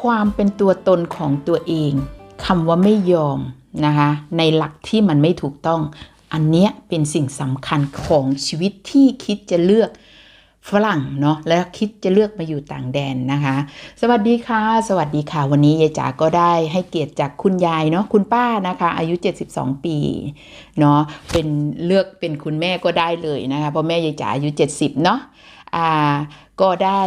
ความเป็นตัวตนของตัวเองคำว่าไม่ยอมนะคะในหลักที่มันไม่ถูกต้อง อันเนี้ยเป็นสิ่งสำคัญของชีวิตที่คิดจะเลือกฝรั่งเนาะแล้วคิดจะเลือกมาอยู่ต่างแดนนะคะ สวัสดีค่ะ สวัสดีค่ะ วันนี้ยายจ๋าก็ได้ให้เกียรติจากคุณยายเนาะคุณป้านะคะ อายุ 72 ปีเนาะเป็นเลือกเป็นคุณแม่ก็ได้เลยนะคะเพราะแม่ยายจ๋าอายุ 70 เนาะอ่าก็ได้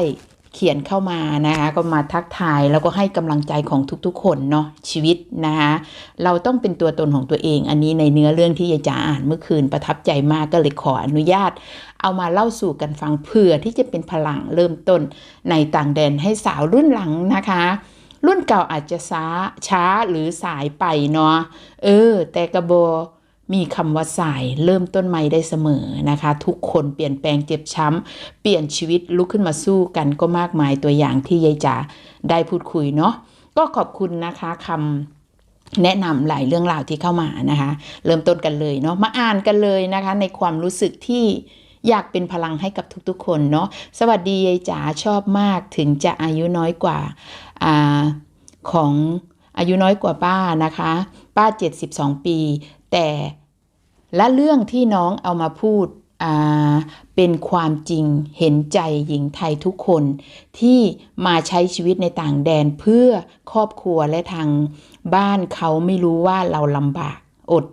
เขียนเข้ามานะคะก็มาทักทายแล้วก็ให้กำลังใจของทุกๆ คนเนาะชีวิตนะคะเราต้องเป็นตัวตนของตัวเอง อันนี้ในเนื้อเรื่องที่ยายจ๋าอ่านเมื่อคืนประทับใจมากก็เลยขออนุญาต เอามาเล่าสู่กันฟังเผื่อที่จะเป็นพลังเริ่มต้นในต่างแดนให้สาวรุ่นหลังนะคะ รุ่นเก่าอาจจะช้าช้าหรือสายไปเนาะเออแต่กระโบ มีคำว่าสายเริ่มต้นใหม่ได้เสมอนะคะ ทุกคนเปลี่ยนแปลงเจ็บช้ำ เปลี่ยนชีวิตลุกขึ้นมาสู้กันก็มากมายตัวอย่างที่ยายจ๋าได้พูดคุยเนาะก็ขอบคุณนะคะคำแนะนำหลายเรื่องราวที่เข้ามานะคะ เริ่มต้นกันเลยเนาะมาอ่านกันเลยนะคะ ในความรู้สึกที่อยากเป็นพลังให้กับทุกๆ คนเนาะสวัสดียายจ๋าชอบมากถึงจะอายุน้อยกว่าอาของอายุน้อยกว่าป้านะคะ ป้า 72 ปี แต่ และเรื่องที่น้องเอามาพูดอ่าเป็นความจริงเห็นใจหญิงไทยทุกคนที่มาใช้ชีวิตในต่างแดนเพื่อครอบครัวและทางบ้านเขาไม่รู้ว่าเราลำบากอด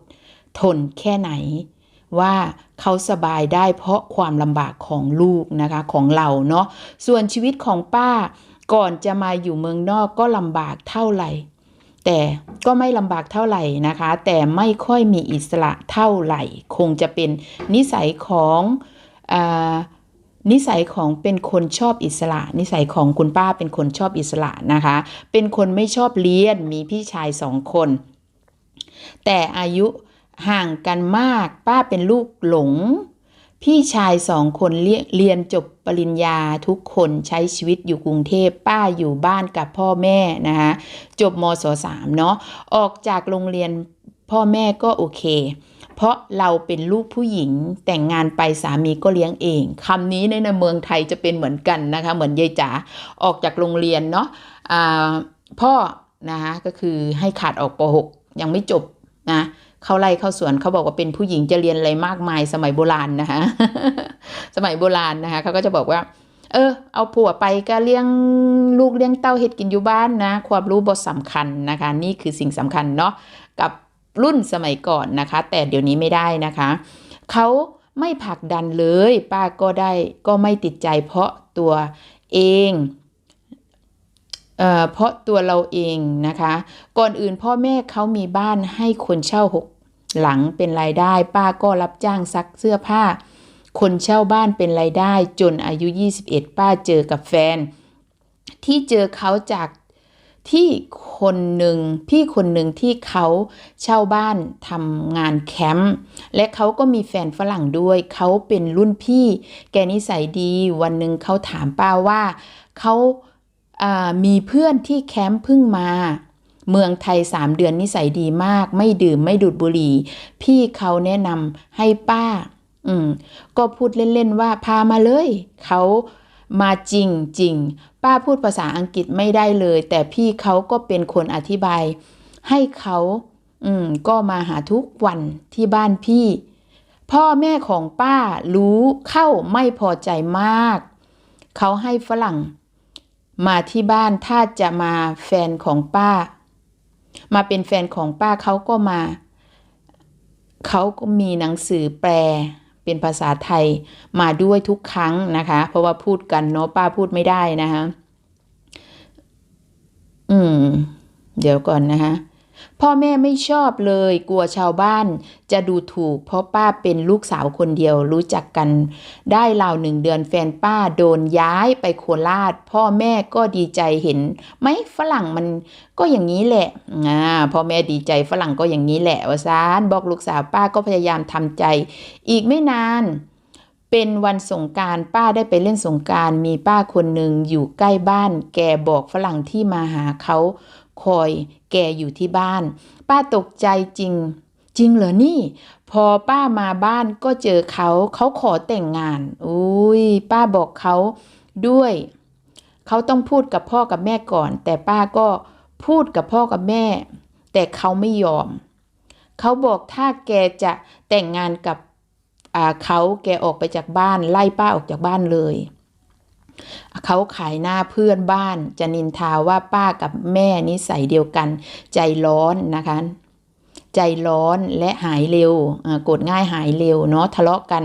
ทนแค่ไหน ว่าเขาสบายได้เพราะความลำบากของลูกนะคะของเราเนาะส่วนชีวิตของป้าก่อนจะมาอยู่เมืองนอกก็ลำบากเท่าไหร่ แต่ก็ไม่ลำบากเท่าไหร่นะคะ แต่ไม่ค่อยมีอิสระเท่าไหร่ คงจะเป็นนิสัยของอนิสัยของเป็นคนชอบอิสระ นิสัยของคุณป้าเป็นคนชอบอิสระนะคะ เป็นคนไม่ชอบเรียนมีพี่ชายสองคน แต่อายุห่างกันมากป้าเป็นลูกหลง พี่ชายสองคนเรียนจบปริญญาทุกคนใช้ชีวิตอยู่กรุงเทพป้าอยู่บ้านกับพ่อแม่นะคะจบมศสามเนาะออกจากโรงเรียนพ่อแม่ก็โอเค เพราะเราเป็นลูกผู้หญิงแต่งงานไปสามีก็เลี้ยงเองคำนี้ในในเมืองไทยจะเป็นเหมือนกันนะคะเหมือนยายจ๋าออกจากโรงเรียนเนาะอ่าพ่อนะคะก็คือให้ขาดออกป .6 ยังไม่จบนะ เข้าไร่เข้าสวนเขาบอกว่าเป็นผู้หญิงจะเรียนอะไรมากมายสมัยโบราณนะคะสมัยโบราณนะคะเขาก็จะบอกว่า เออ เอาผัวไปก็เลี้ยงลูกเลี้ยงเต้าเห็ดกินอยู่บ้านนะ ความรู้บทสำคัญนะคะ นี่คือสิ่งสำคัญเนาะกับรุ่นสมัยก่อนนะคะ แต่เดี๋ยวนี้ไม่ได้นะคะเขาไม่ผลักดันเลย ป้าก็ได้ก็ไม่ติดใจเพราะตัวเอง เพราะตัวเราเองนะคะ ก่อนอื่นพ่อแม่เขามีบ้านให้คนเช่าหกหลังเป็นรายได้ ป้าก็รับจ้างซักเสื้อผ้า คนเช่าบ้านเป็นรายได้ จนอายุ 21 ป้าเจอกับแฟน ที่เจอเขาจากที่คนหนึ่งพี่คนหนึ่งที่เขาเช่าบ้านทำงานแคมป์และเขาก็มีแฟนฝรั่งด้วยเขาเป็นรุ่นพี่ แกนิสัยดี วันหนึ่งเขาถามป้าว่าเขา มีเพื่อนที่แคมป์พิ่งมา เมืองไทยสามเดือนนิสัยดีมาก ไม่ดื่มไม่ดูดบุหรี่ พี่เขาแนะนำให้ป้า อืม ก็พูดเล่น ๆ ว่าพามาเลย เขามาจริงจริงป้าพูดภาษาอังกฤษไม่ได้เลย แต่พี่เขาก็เป็นคนอธิบาย ให้เขาอืมก็มาหาทุกวันที่บ้านพี่ พ่อแม่ของป้ารู้เข้าไม่พอใจมาก เขาให้ฝรั่ง มาที่บ้านถ้าจะมาแฟนของป้า มาเป็นแฟนของป้าเขาก็มา เขาก็มีหนังสือแปลเป็นภาษาไทยมาด้วยทุกครั้งนะคะ เพราะว่าพูดกันเนาะป้าพูดไม่ได้นะคะ อืม เดี๋ยวก่อนนะคะ พ่อแม่ไม่ชอบเลย กลัวชาวบ้านจะดูถูก เพราะป้าเป็นลูกสาวคนเดียวรู้จักกัน ได้ราวหนึ่งเดือนแฟนป้าโดนย้ายไปโคราช พ่อแม่ก็ดีใจเห็นไหมฝรั่งมันก็อย่างนี้แหละอ่าพ่อแม่ดีใจฝรั่งก็อย่างนี้แหละวะซานบอกลูกสาวป้าก็พยายามทำใจ อีกไม่นานเป็นวันสงการป้าได้ไปเล่นสงการมีป้าคนหนึ่งอยู่ใกล้บ้าน แกบอกฝรั่งที่มาหาเขา คอยแกอยู่ที่บ้าน ป้าตกใจจริง จริงเหรอนี่ พอป้ามาบ้านก็เจอเขาเขาขอแต่งงาน อุ้ยป้าบอกเขาด้วย เขาต้องพูดกับพ่อกับแม่ก่อน แต่ป้าก็พูดกับพ่อกับแม่ แต่เขาไม่ยอม เขาบอกถ้าแกจะแต่งงานกับเขาแกออกไปจากบ้านไล่ป้าออกจากบ้านเลย เขาขายหน้าเพื่อนบ้าน จะนินทาว่าป้ากับแม่นิสัยเดียวกัน ใจร้อนนะคะ ใจร้อนและหายเร็วโกรธง่ายหายเร็วเนาะทะเลาะกัน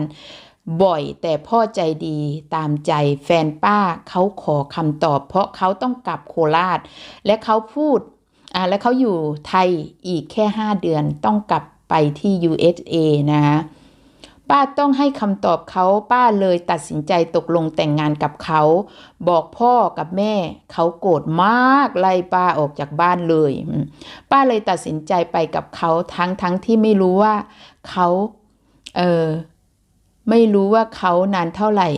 บ่อยแต่พ่อใจดีตามใจแฟนป้าเขาขอคำตอบ เพราะเขาต้องกลับโคราช และเขาพูดอ่าและเขาอยู่ไทยอีกแค่ 5 เดือนต้องกลับไปที่ USA นะคะ ป้าต้องให้คำตอบเขาป้าเลยตัดสินใจตกลงแต่งงานกับเขา บอกพ่อกับแม่ เขาโกรธมากไล่ป้าออกจากบ้านเลย ป้าเลยตัดสินใจไปกับเขาทั้งทั้งที่ไม่รู้ว่าเขาเออไม่รู้ว่าเขานานเท่าไหร่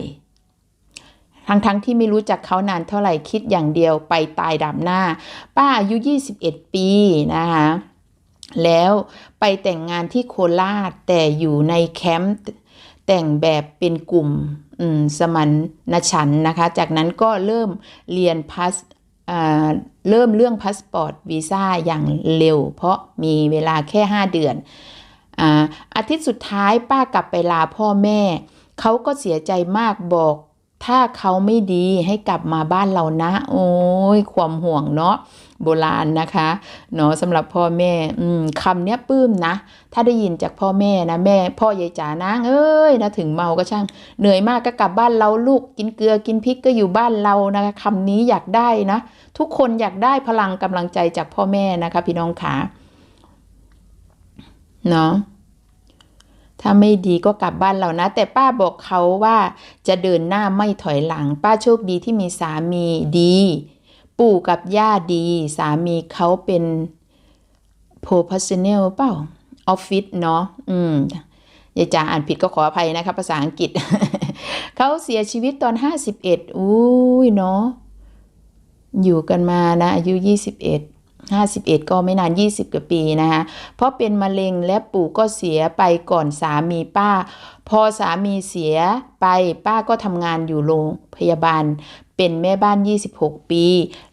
ทั้งทั้งที่ไม่รู้จักเขานานเท่าไหร่คิดอย่างเดียวไปตายดำหน้า ป้าอายุ 21 ปีนะคะ แล้วไปแต่งงานที่โคราชแต่อยู่ในแคมป์แต่งแบบเป็นกลุ่มสมันนฉันนะคะ จากนั้นก็เริ่มเรียนพาสอ่าเริ่มเรื่องพาสปอร์ตวีซ่าอย่างเร็ว เพราะมีเวลาแค่ 5 เดือนอาอาทิตย์สุดท้ายป้ากลับไปลาพ่อแม่ เขาก็เสียใจมากบอก ถ้าเขาไม่ดีให้กลับมาบ้านเรานะ โอ้ยความห่วงเนาะ โบราณนะคะเนาะสำหรับพ่อแม่คำเนี้ยปื้มนะ ถ้าได้ยินจากพ่อแม่นะแม่ พ่อยายจ๋านางเอ้ยนะถึงเมาก็ช่าง เหนื่อยมากก็กลับบ้านเราลูกกินเกลือกินพริกก็อยู่บ้านเรานะคะคำนี้อยากได้นะ ทุกคนอยากได้พลังกำลังใจจากพ่อแม่นะคะ พี่น้องขาเนาะถ้าไม่ดีก็กลับบ้านเรานะ แต่ป้าบอกเขาว่าจะเดินหน้าไม่ถอยหลัง ป้าโชคดีที่มีสามีดี ปู่กับย่าดีสามีเขาเป็น professional เปล่าออฟฟิศเนาะอืมยายจ๋าอ่านผิดก็ขออภัยนะคะภาษาอังกฤษ เขาเสียชีวิตตอน51อุ้ยเนาะอยู่กันมานะอายุ21 51ก็ไม่นาน20กว่าปีนะคะเพราะเป็นมะเร็งและปู่ก็เสียไปก่อนสามีป้า พอสามีเสียไปป้าก็ทำงานอยู่โรงพยาบาล เป็นแม่บ้าน 26 ปี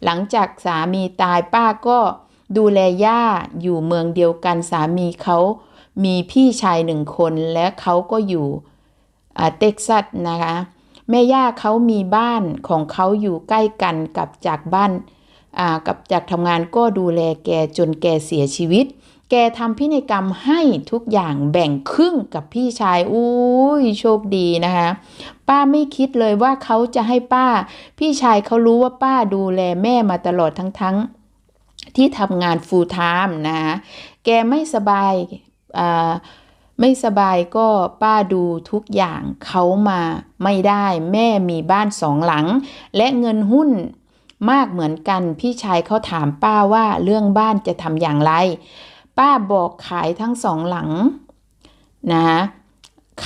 หลังจากสามีตายป้าก็ดูแลย่าอยู่เมืองเดียวกันสามีเขามีพี่ชายหนึ่งคนและเขาก็อยู่อ่าเท็กซัสนะคะ แม่ย่าเขามีบ้านของเขาอยู่ใกล้กันกับจากบ้านอ่ากับจากทำงานก็ดูแลแกจนแกเสียชีวิต แกทำพินัยกรรมให้ทุกอย่างแบ่งครึ่งกับพี่ชายอุ้ยโชคดีนะคะ ป้าไม่คิดเลยว่าเขาจะให้ป้า พี่ชายเขารู้ว่าป้าดูแลแม่มาตลอดทั้งๆที่ทำงาน full time นะคะแกไม่สบายอ่าไม่สบายก็ป้าดูทุกอย่างเขามาไม่ได้แม่มีบ้านสองหลัง และเงินหุ้นมากเหมือนกันพี่ชายเขาถามป้าว่าเรื่องบ้านจะทำอย่างไร ป้าบอกขายทั้งสองหลังนะ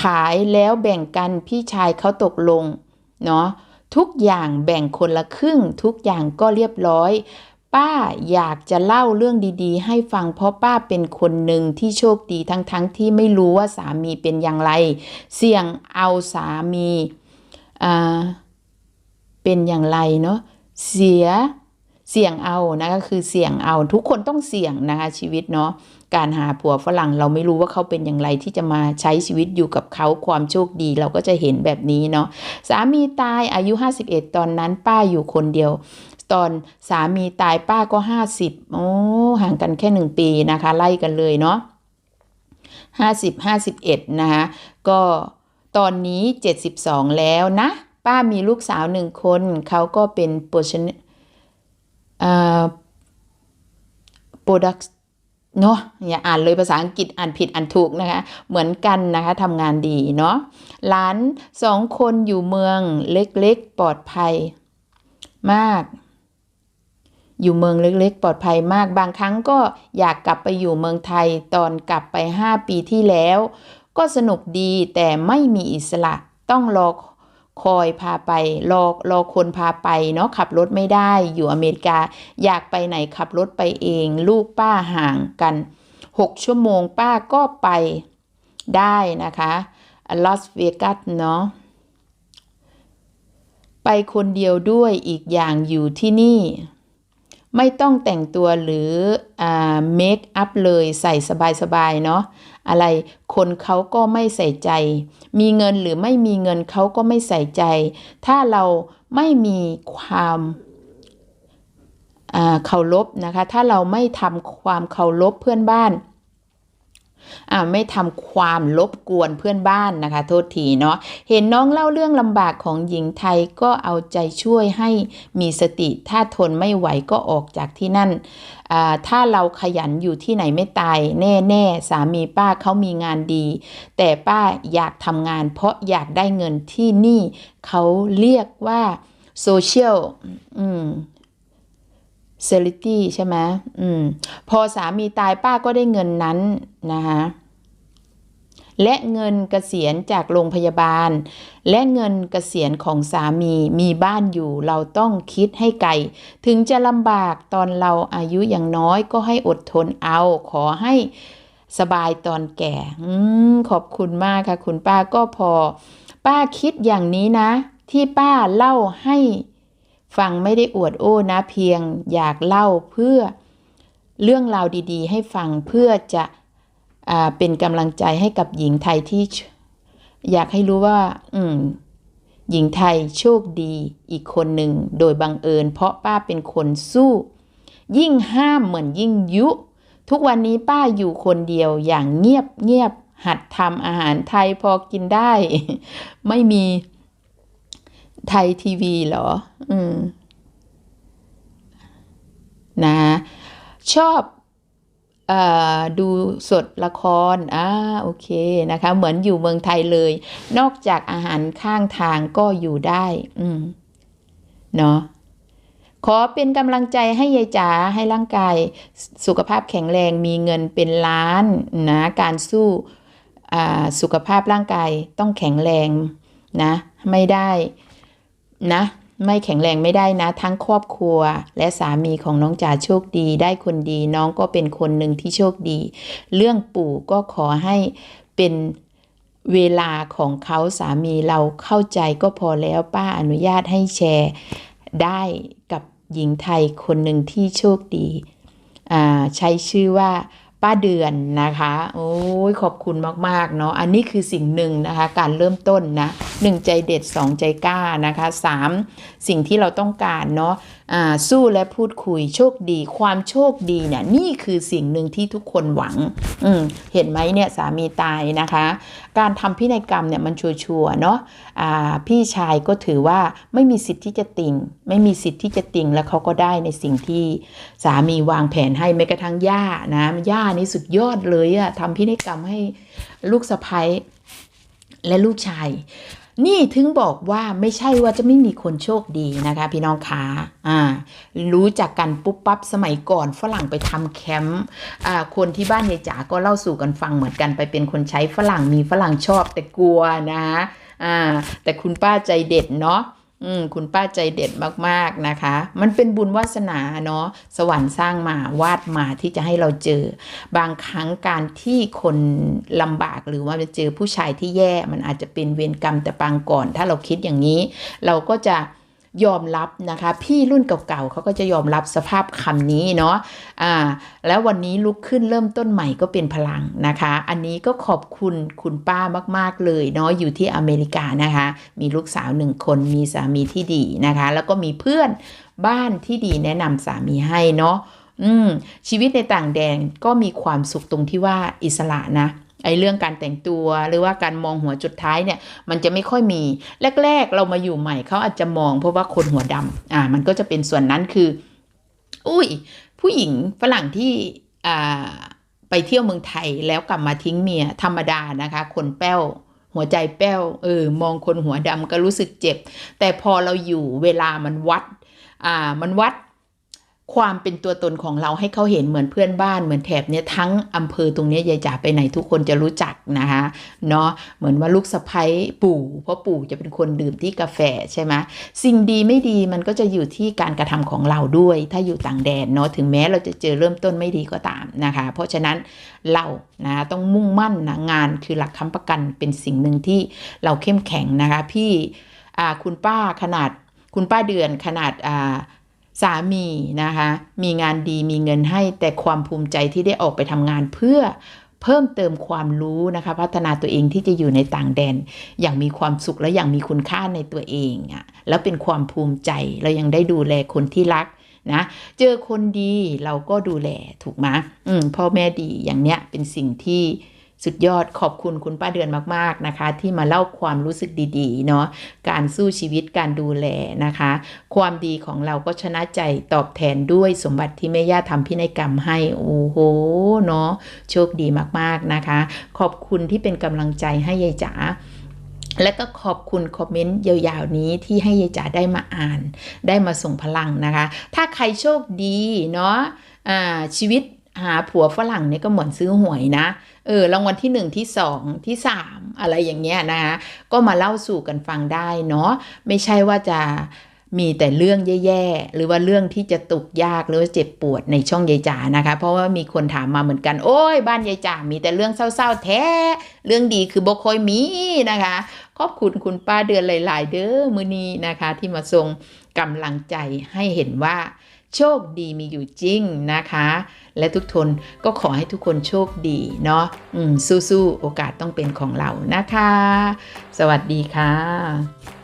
ขายแล้วแบ่งกันพี่ชายเขาตกลงเนาะทุกอย่างแบ่งคนละครึ่ง ทุกอย่างก็เรียบร้อย ป้าอยากจะเล่าเรื่องดีๆ ให้ฟังเพราะป้าเป็นคนหนึ่งที่โชคดีทั้งๆทที่ไม่รู้ว่าสามีเป็นอย่างไร เสี่ยงเอาสามีเป็นอย่างไรเนาะเสีย เสี่ยงเอานะก็คือเสี่ยงเอาทุกคนต้องเสี่ยงนะคะชีวิตเนาะการหาผัวฝรั่งเราไม่รู้ว่าเขาเป็นอย่างไรที่จะมาใช้ชีวิตอยู่กับเขาความโชคดีเราก็จะเห็นแบบนี้เนาะสามีตายอายุ 51 ตอนนั้นป้าอยู่คนเดียว ตอนสามีตายป้าก็ 50โอ้ห่างกันแค่หนึ่งปีนะคะไล่กันเลยเนาะ50 51นะคะก็ตอนนี้ 72 แล้วนะ ป้ามีลูกสาวหนึ่งคนเขาก็เป็นโปรชนอ่า โปรดักเนาะอย่าอ่านเลยภาษาอังกฤษอ่านผิดอ่านถูกนะคะ เหมือนกันนะคะทำงานดีเนาะหลานสองคนอยู่เมืองเล็กๆ ปลอดภัยมาก อยู่เมืองเล็กๆ ปลอดภัยมาก บางครั้งก็อยากกลับไปอยู่เมืองไทยตอนกลับไป 5 ปีที่แล้ว ก็สนุกดีแต่ไม่มีอิสระต้องรอ คอยพาไป รอรอคนพาไปเนาะขับรถไม่ได้อยู่อเมริกา อยากไปไหนขับรถไปเอง ลูกป้าห่างกัน 6 ชั่วโมงป้าก็ไปได้นะคะลอสเวกัสเนาะไปคนเดียวด้วยอีกอย่างอยู่ที่นี่ ไม่ต้องแต่งตัวหรือเมคอัพเลยใส่สบายๆเนาะ อะไร คนเขาก็ไม่ใส่ใจ มีเงินหรือไม่มีเงินเขาก็ไม่ใส่ใจ ถ้าเราไม่มีความเคารพนะคะ ถ้าเราไม่ทำความเคารพเพื่อนบ้าน อ่าไม่ทำความรบกวนเพื่อนบ้านนะคะ โทษทีเนาะเห็นน้องเล่าเรื่องลำบากของหญิงไทยก็เอาใจช่วยให้มีสติ ถ้าทนไม่ไหวก็ออกจากที่นั่นอ่าถ้าเราขยันอยู่ที่ไหนไม่ตาย แน่ๆสามีป้าเขามีงานดี แต่ป้าอยากทำงาน เพราะอยากได้เงินที่นี่เขาเรียกว่าโซเชียลอืม เซลิตี้ใช่ไหมอืม พอสามีตายป้าก็ได้เงินนั้นนะคะและเงินเกษียณจากโรงพยาบาล และเงินเกษียณของสามีมีบ้านอยู่ เราต้องคิดให้ไกล ถึงจะลำบากตอนเราอายุอย่างน้อยก็ให้อดทนเอา ขอให้สบายตอนแก่อขอบคุณมากค่ะ คุณป้าก็พอ ป้าคิดอย่างนี้นะ ที่ป้าเล่าให้ ฟังไม่ได้อวดโอ้นะเพียงอยากเล่าเพื่อเรื่องราวดีๆ ให้ฟังเพื่อจะอเป็นกำลังใจให้กับหญิงไทยที่ อยากให้รู้ว่า อืม หญิงไทยโชคดีอีกคนหนึ่งโดยบังเอิญ เพราะป้าเป็นคนสู้ ยิ่งห้ามเหมือนยิ่งยุ ทุกวันนี้ป้าอยู่คนเดียวอย่างเงียบเงียบหัดทำอาหารไทยพอกินได้ ไม่มี ไทยทีวีเหรอ อืม นะ ชอบอ่อดูสดละคร อ่า โอเคนะคะ เหมือนอยู่เมืองไทยเลย นอกจากอาหารข้างทางก็อยู่ได้ อืม เนาะขอเป็นกำลังใจให้ยายจ๋าให้ร่างกายสุขภาพแข็งแรงมีเงินเป็นล้านนะการสู้อ่าสุขภาพร่างกายต้องแข็งแรงนะ ไม่ได้ นะ ไม่แข็งแรงไม่ได้นะ ทั้งครอบครัว และสามีของน้องจ๋าโชคดี ได้คนดีน้องก็เป็นคนหนึ่งที่โชคดี เรื่องปู่ก็ขอให้เป็นเวลาของเขาสามีเราเข้าใจก็พอแล้วป้าอนุญาตให้แชร์ได้กับหญิงไทยคนหนึ่งที่โชคดีอ่าใช้ชื่อว่า ป้าเดือนนะคะ โอ้ยขอบคุณมากๆเนาะอันนี้คือสิ่งหนึ่งนะคะ การเริ่มต้นนะหนึ่งใจเด็ดสองใจกล้านะคะสามสิ่งที่เราต้องการเนาะะสู้และพูดคุยโชคดี ความโชคดีเนี่ยนี่คือสิ่งหนึ่งที่ทุกคนหวัง อืเห็นไหมเนี่ยสามีตายนะคะ การทำพินัยกรรมเนี่ยมันชัวร์ๆเนาะอ่าพี่ชายก็ถือว่าไม่มีสิทธิ์ที่จะติง ไม่มีสิทธิ์ที่จะติงแล้วเขาก็ได้ในสิ่งที่สามีวางแผนให้แม้กระทั่งย่านะย่านี่สุดยอดเลยอะทำพินัยกรรมให้ลูกสะใภ้และลูกชาย นี่ถึงบอกว่าไม่ใช่ว่าจะไม่มีคนโชคดีนะคะ พี่น้องคะอ่า รู้จักกันปุ๊บปั๊บสมัยก่อนฝรั่งไปทำแคมป์อ่าคนที่บ้านยายจ๋าก็เล่าสู่กันฟังเหมือนกันไปเป็นคนใช้ฝรั่งมีฝรั่งชอบแต่กลัวนะอ่าแต่คุณป้าใจเด็ดเนาะ อืมคุณป้าใจเด็ดมากๆนะคะ มันเป็นบุญวาสนาเนาะสวรรค์สร้างมาวาดมาที่จะให้เราเจอ บางครั้งการที่คนลำบากหรือว่าจะเจอผู้ชายที่แย่ มันอาจจะเป็นเวรกรรมแต่ปางก่อน ถ้าเราคิดอย่างนี้ เราก็จะ ยอมรับนะคะ พี่รุ่นเก่าๆเขาก็จะยอมรับสภาพคำนี้เนาะอ่าแล้ววันนี้ลุกขึ้นเริ่มต้นใหม่ก็เป็นพลังนะคะ อันนี้ก็ขอบคุณคุณป้ามากๆเลยเนาะอยู่ที่อเมริกานะคะ มีลูกสาวหนึ่งคนมีสามีที่ดีนะคะ แล้วก็มีเพื่อนบ้านที่ดีแนะนำสามีให้เนาะอืมชีวิตในต่างแดนก็มีความสุขตรงที่ว่าอิสระนะ ไอ้เรื่องการแต่งตัวหรือว่าการมองหัวจุดท้ายเนี่ยมันจะไม่ค่อยมีแรก ๆ เรามาอยู่ใหม่เขาอาจจะมองเพราะว่าคนหัวดำอ่ามันก็จะเป็นส่วนนั้นคือ อุ้ย ผู้หญิงฝรั่งที่อ่าไปเที่ยวเมืองไทยแล้วกลับมาทิ้งเมียธรรมดานะคะ คนแป้วหัวใจแป้วเออมองคนหัวดำก็รู้สึกเจ็บ แต่พอเราอยู่เวลามันวัดอ่ามันวัด ความเป็นตัวตนของเราให้เขาเห็นเหมือนเพื่อนบ้านเหมือนแถบเนี้ยทั้งอำเภอตรงเนี้ยยายจ๋าไปไหนทุกคนจะรู้จักนะคะเนาะเหมือนว่าลูกสะใภ้ปู่เพราะปู่จะเป็นคนดื่มที่กาแฟใช่ไหมสิ่งดีไม่ดีมันก็จะอยู่ที่การกระทำของเราด้วย ถ้าอยู่ต่างแดนเนาะถึงแม้เราจะเจอเริ่มต้นไม่ดีก็ตามนะคะ เพราะฉะนั้นเรานะต้องมุ่งมั่นนะงานคือหลักค้ำประกันเป็นสิ่งหนึ่งที่เราเข้มแข็งนะคะพี่คุณป้าขนาดคุณป้าเดือนขนาดอ่า สามีนะคะ มีงานดีมีเงินให้แต่ความภูมิใจที่ได้ออกไปทำงานเพื่อเพิ่มเติมความรู้นะคะพัฒนาตัวเองที่จะอยู่ในต่างแดน อย่างมีความสุขและอย่างมีคุณค่าในตัวเองอะ่ะแล้วเป็นความภูมิใจเรายังได้ดูแลคนที่รักนะเจอคนดีเราก็ดูแลถูกไหมอืมพ่อแม่ดีอย่างเนี้ยเป็นสิ่งที่ สุดยอดขอบคุณคุณป้าเดือนมากๆนะคะ ที่มาเล่าความรู้สึกดีๆเนาะการสู้ชีวิตการดูแลนะคะ ความดีของเราก็ชนะใจตอบแทนด้วยสมบัติที่แม่ย่าทำพินัยกรรมให้โอ้โหเนาะโชคดีมากๆนะคะ ขอบคุณที่เป็นกำลังใจให้ยายจ๋าและก็ขอบคุณคอมเมนต์ยาวๆนี้ที่ให้ยายจ๋าได้มาอ่าน ได้มาส่งพลังนะคะ ถ้าใครโชคดีเนาะอ่าชีวิตหาผัวฝรั่งเนี่ยก็เหมือนซื้อหวยนะ เออรางวัลที่หนึ่งที่สองที่สามอะไรอย่างเงี้ยนะคะก็มาเล่าสู่กันฟังได้เนาะไม่ใช่ว่าจะมีแต่เรื่องแย่ๆ หรือว่าเรื่องที่จะตกยากหรือว่าเจ็บปวดในช่องยายจ๋านะคะ เพราะว่ามีคนถามมาเหมือนกัน โอ้ยบ้านยายจ๋ามีแต่เรื่องเศร้าๆ แท้ เรื่องดีคือบคอยมีนะคะ ขอบคุณคุณป้าเดือนหลาย ๆ เด้อมือนี้นะคะ ที่มาส่งกำลังใจให้เห็นว่า โชคดีมีอยู่จริงนะคะ และทุกทนก็ขอให้ทุกคนโชคดีเนาะสู้ๆโอกาสต้องเป็นของเรานะคะ สวัสดีค่ะ